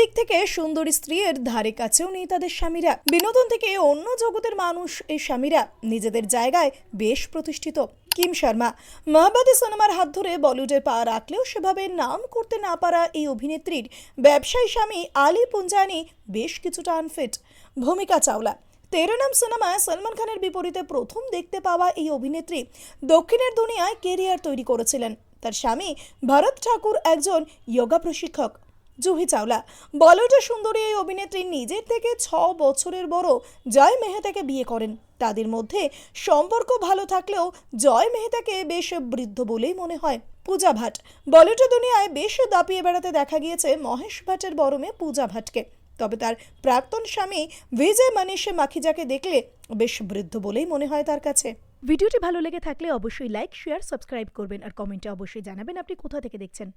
দিক থেকে সুন্দরী স্ত্রীর ধারে কাছেও নেই তাদের স্বামীরা। বিনোদন থেকে অন্য জগতের মানুষ এই স্বামীরা নিজেদের জায়গায় বেশ প্রতিষ্ঠিত। কিম শর্মা, মহাবাদী সিনেমার হাত ধরে বলিউডে পা রাখলেও সেভাবে নাম করতে না পারা এই অভিনেত্রীর ব্যবসায়ী স্বামী আলী পুঞ্জানি বেশ কিছুটা আনফিট ভূমিকা চাওলা তেরো নাম সিনেমায় সলমান খানের বিপরীতে প্রথম দেখতে পাওয়া এই অভিনেত্রী দক্ষিণের দুনিয়ায় কেরিয়ার তৈরি করেছিলেন। তার স্বামী ভরত ঠাকুর একজন যোগা প্রশিক্ষক। জুহি চাওলা। বলিউডের সুন্দরী এই অভিনেত্রী নিজের থেকে ছ বছরের বড় জয় মেহতাকে বিয়ে করেন। তাদের মধ্যে সম্পর্ক ভালো থাকলেও জয় মেহতাকে বেশ বৃদ্ধ বলেই মনে হয়। পূজা ভাট। বলিউড দুনিয়ায় বেশ দাপিয়ে বেড়াতে দেখা গিয়েছে মহেশ ভাটের বড় মেয়ে পূজা ভাটকে। তবে তার প্রাক্তন স্বামী বিজয় মানিশ মাখিজাকে দেখলে বেশ বৃদ্ধ বলেই মনে হয় তার কাছে। ভিডিওটি ভালো লেগে থাকলে অবশ্যই লাইক, শেয়ার, সাবস্ক্রাইব করবেন আর কমেন্টে অবশ্যই জানাবেন আপনি কোথা থেকে দেখছেন।